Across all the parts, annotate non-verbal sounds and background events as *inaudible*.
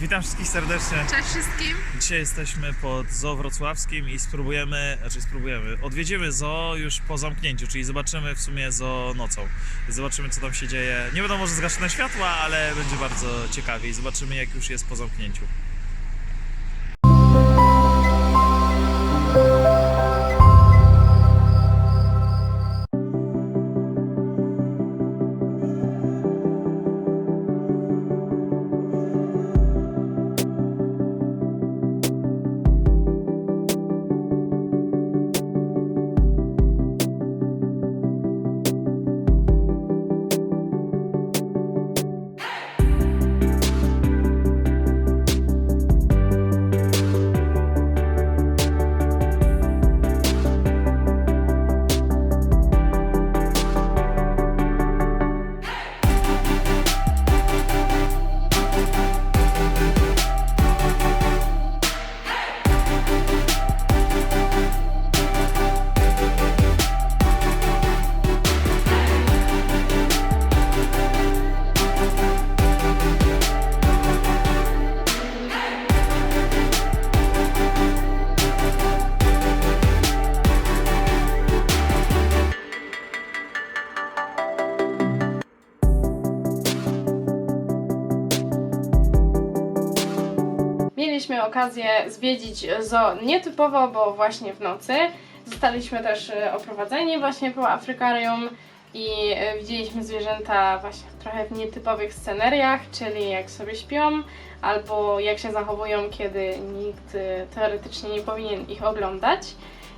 Witam wszystkich serdecznie. Cześć wszystkim. Dzisiaj jesteśmy pod Zoo Wrocławskim i spróbujemy, znaczy spróbujemy, odwiedzimy zoo już po zamknięciu, czyli zobaczymy w sumie zoo nocą. Zobaczymy co tam się dzieje. Nie będą może zgaszone światła, ale będzie bardzo ciekawie i zobaczymy jak już jest po zamknięciu. Okazję zwiedzić zoo nietypowo, bo właśnie w nocy. Zostaliśmy też e, oprowadzeni właśnie po Afrykarium i e, widzieliśmy zwierzęta właśnie trochę w nietypowych sceneriach, czyli jak sobie śpią, albo jak się zachowują, kiedy nikt e, teoretycznie nie powinien ich oglądać.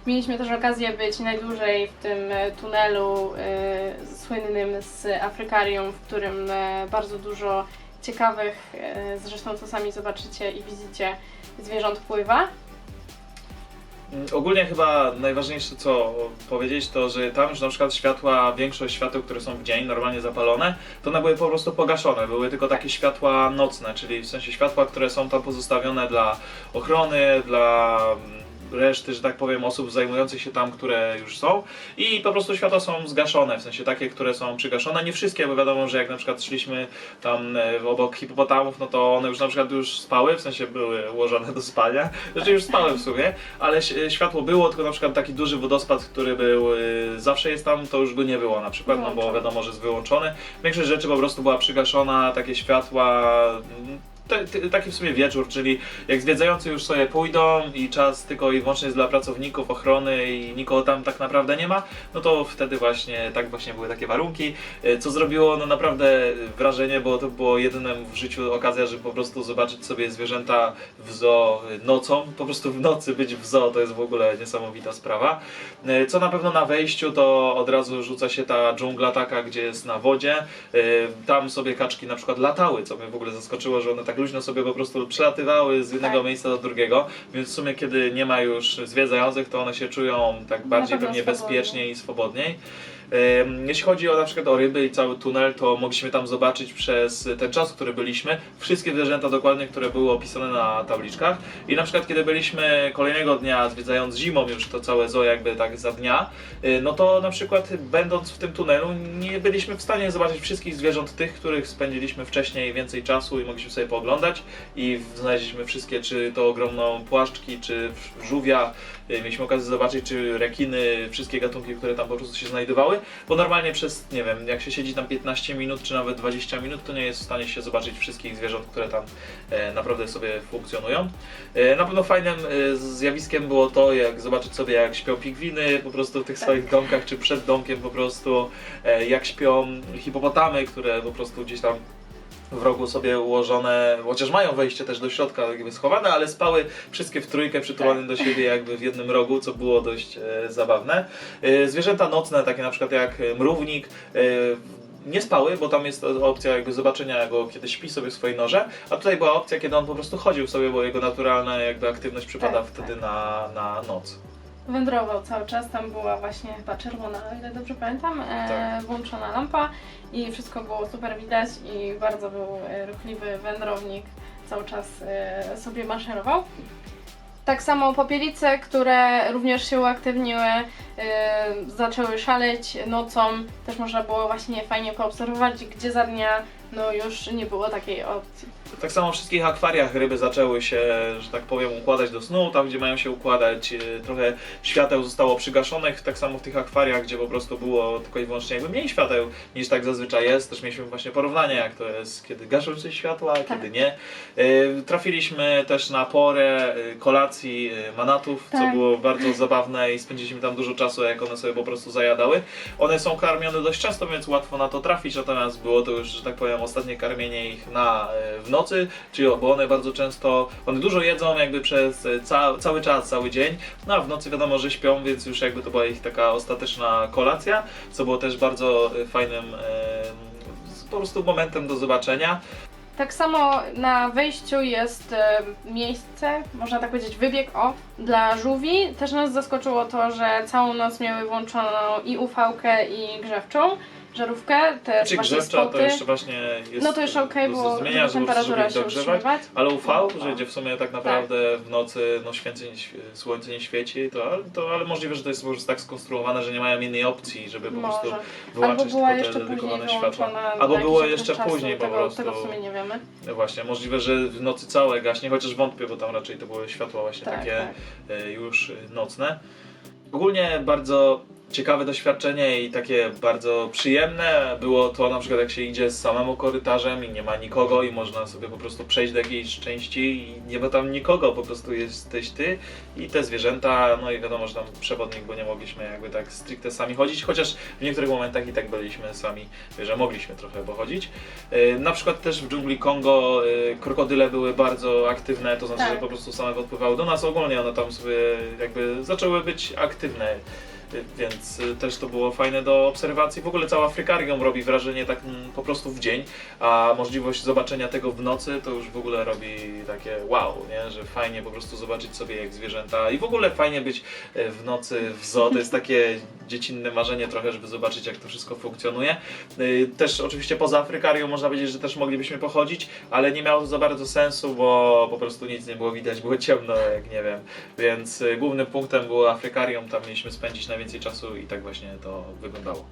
Mieliśmy też okazję być najdłużej w tym tunelu e, słynnym z Afrykarium, w którym bardzo dużo ciekawych, e, zresztą co sami zobaczycie i widzicie, zwierząt pływa. Mm, Ogólnie chyba najważniejsze co powiedzieć to, że tam już na przykład światła, większość świateł, które są w dzień normalnie zapalone, to one były po prostu pogaszone. Były tylko takie światła nocne, czyli w sensie światła, które są tam pozostawione dla ochrony, dla mm, reszty, że tak powiem, osób zajmujących się tam, które już są i po prostu światła są zgaszone, w sensie takie, które są przygaszone. Nie wszystkie, bo wiadomo, że jak na przykład szliśmy tam e, obok hipopotamów, no to one już na przykład już spały, w sensie były ułożone do spania, *laughs* znaczy już spały w sumie, ale ś- światło było, tylko na przykład taki duży wodospad, który był, e, zawsze jest tam, to już go nie było na przykład, no bo wiadomo, że jest wyłączony. Większość rzeczy po prostu była przygaszona, takie światła, mm, taki w sumie wieczór, czyli jak zwiedzający już sobie pójdą i czas tylko i wyłącznie jest dla pracowników ochrony i nikogo tam tak naprawdę nie ma, no to wtedy właśnie tak właśnie były takie warunki, e, co zrobiło no naprawdę wrażenie, bo to było jedynym w życiu okazja, żeby po prostu zobaczyć sobie zwierzęta w zoo nocą, po prostu w nocy być w zoo to jest w ogóle niesamowita sprawa. E, Co na pewno na wejściu to od razu rzuca się ta dżungla taka, gdzie jest na wodzie, E, tam sobie kaczki na przykład latały, co mnie w ogóle zaskoczyło, że one tak luźno sobie po prostu przelatywały z jednego Tak. miejsca do drugiego, więc w sumie kiedy nie ma już zwiedzających, to one się czują tak bardziej pewnie bezpiecznie i swobodniej. Jeśli chodzi o na przykład o ryby i cały tunel, to mogliśmy tam zobaczyć przez ten czas, który byliśmy, wszystkie zwierzęta dokładnie, które były opisane na tabliczkach. I na przykład kiedy byliśmy kolejnego dnia, zwiedzając zimą już to całe zoo jakby tak za dnia, y, no to na przykład będąc w tym tunelu nie byliśmy w stanie zobaczyć wszystkich zwierząt tych, których spędziliśmy wcześniej więcej czasu i mogliśmy sobie pooglądać. I znaleźliśmy wszystkie, czy to ogromną płaszczki, czy żółwia, y, mieliśmy okazję zobaczyć, czy rekiny, wszystkie gatunki, które tam po prostu się znajdowały, bo normalnie przez, nie wiem, jak się siedzi tam 15 minut, czy nawet 20 minut, to nie jest w stanie się zobaczyć wszystkich zwierząt, które tam e, naprawdę sobie funkcjonują. E, na pewno fajnym e, zjawiskiem było to, jak zobaczyć sobie, jak śpią pigwiny po prostu w tych Tak. swoich domkach, czy przed domkiem po prostu, jak śpią hipopotamy, które po prostu gdzieś tam w rogu sobie ułożone, chociaż mają wejście też do środka jakby schowane, ale spały wszystkie w trójkę przytulane do siebie jakby w jednym rogu, co było dość e, zabawne. E, zwierzęta nocne, takie na przykład jak e, mrównik, e, nie spały, bo tam jest opcja jakby zobaczenia go, kiedy śpi sobie w swojej norze, a tutaj była opcja, kiedy on po prostu chodził sobie, bo jego naturalna jakby aktywność przypada Tak, wtedy tak. na, na noc. Wędrował cały czas, tam była właśnie chyba czerwona, o ile dobrze pamiętam, e, Tak. włączona lampa i wszystko było super widać i bardzo był e, ruchliwy wędrownik, cały czas e, sobie maszerował. Tak samo popielice, które również się uaktywniły, e, zaczęły szaleć nocą. Też można było właśnie fajnie poobserwować, gdzie za dnia no już nie było takiej opcji. Tak samo w wszystkich akwariach ryby zaczęły się, że tak powiem, układać do snu, tam gdzie mają się układać. e, Trochę świateł zostało przygaszonych, tak samo w tych akwariach, gdzie po prostu było tylko i wyłącznie jakby mniej świateł niż tak zazwyczaj jest. Też mieliśmy właśnie porównanie, jak to jest, kiedy gaszą się światła, a kiedy nie. E, Trafiliśmy też na porę e, kolacji manatów, co Tak. było bardzo zabawne i spędziliśmy tam dużo czasu, jak one sobie po prostu zajadały. One są karmione dość często, więc łatwo na to trafić, natomiast było to już, że tak powiem, ostatnie karmienie ich na, e, w nocy, czyli bo one bardzo często, one dużo jedzą jakby przez e, ca, cały czas, cały dzień, no a w nocy wiadomo, że śpią, więc już jakby to była ich taka ostateczna kolacja, co było też bardzo e, fajnym po prostu momentem do zobaczenia. Tak samo na wejściu jest miejsce, można tak powiedzieć, wybieg o, dla żółwi. Też nas zaskoczyło to, że całą noc miały włączoną i ufałkę i grzewczą, żarówkę, te Czy właśnie grzewcza to spoty. jeszcze właśnie jest No to jeszcze okej, bo prostu temperatura się dogrzewać. utrzymywać. Ale UV, że gdzie w sumie tak naprawdę w nocy no, świe- słońce nie świeci, to, to ale możliwe, że to jest po prostu tak skonstruowane, że nie mają innej opcji, żeby po prostu Może. Albo wyłączyć była tylko te dedykowane światła. Albo było jeszcze później po prostu. Tego w sumie nie wiemy. No Właśnie, możliwe, że w nocy całe gaśnie, chociaż wątpię, bo tam raczej to były światła właśnie Tak, takie tak. e, już nocne. Ogólnie bardzo ciekawe doświadczenie i takie bardzo przyjemne było to na przykład jak się idzie z samemu korytarzem i nie ma nikogo i można sobie po prostu przejść do jakiejś części i nie ma tam nikogo, po prostu jesteś ty i te zwierzęta, no i wiadomo, że tam przewodnik, bo nie mogliśmy jakby tak stricte sami chodzić, chociaż w niektórych momentach i tak byliśmy sami, że mogliśmy trochę pochodzić. E, Na przykład też w dżungli Kongo e, krokodyle były bardzo aktywne, to znaczy, Tak. że po prostu same podpływały do nas. Ogólnie one tam sobie jakby zaczęły być aktywne. E, Więc e, też to było fajne do obserwacji. W ogóle cała Frykarium robi wrażenie tak mm, po prostu w dzień, a możliwość zobaczenia tego w nocy to już w ogóle robi takie wow, nie? że fajnie po prostu zobaczyć sobie jak zwierzęta i w ogóle fajnie być e, w nocy w zoo. To jest takie *laughs* dziecinne marzenie trochę, żeby zobaczyć jak to wszystko funkcjonuje. Y, Też oczywiście poza Afrykarią można powiedzieć, że też moglibyśmy pochodzić, ale nie miało to za bardzo sensu, bo po prostu nic nie było widać, było ciemno, jak nie wiem. Więc y, głównym punktem było Afrykarium, tam mieliśmy spędzić najwięcej czasu i tak właśnie to wyglądało.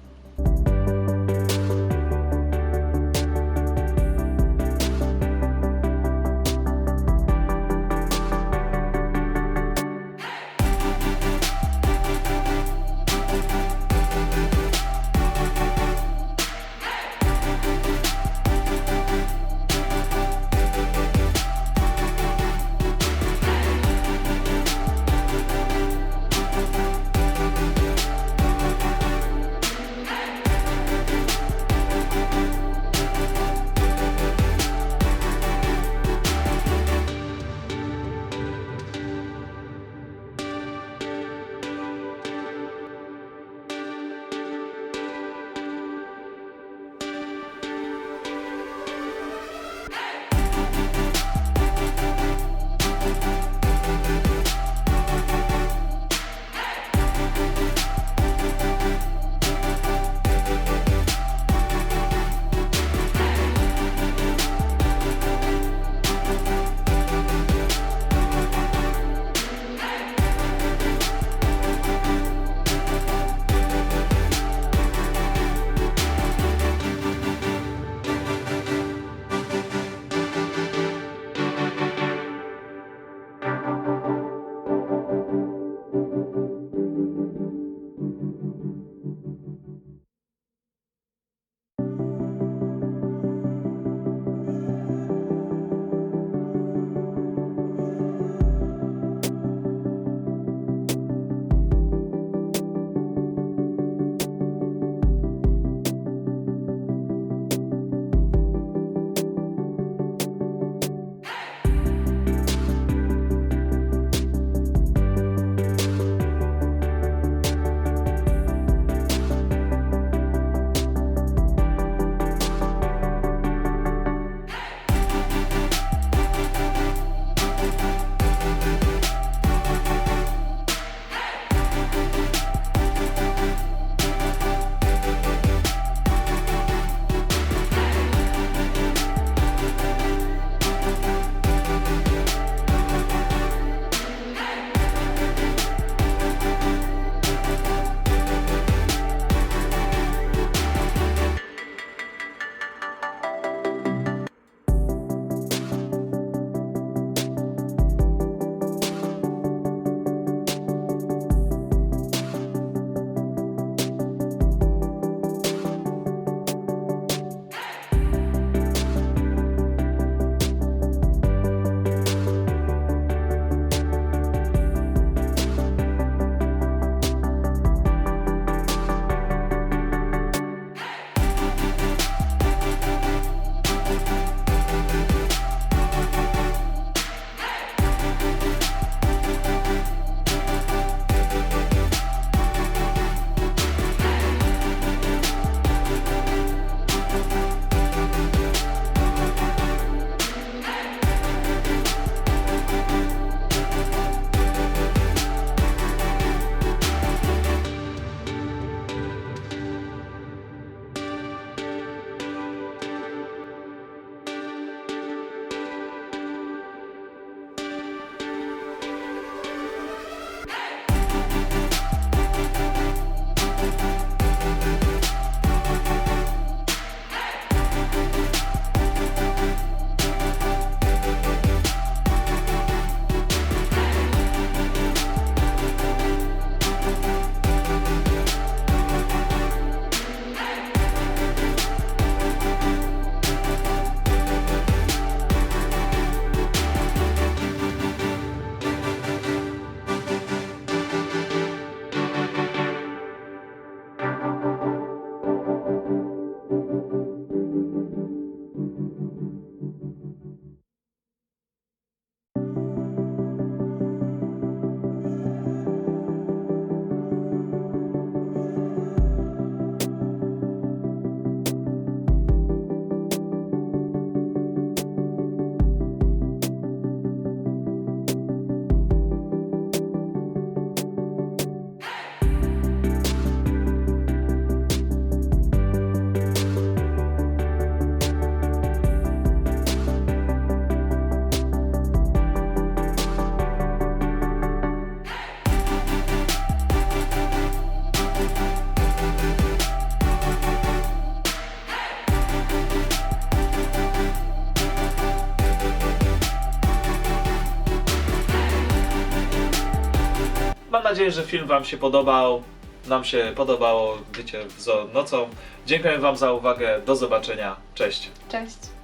Nadzieję, że film Wam się podobał. Nam się podobało bycie w nocą. Dziękuję Wam za uwagę. Do zobaczenia. Cześć. Cześć.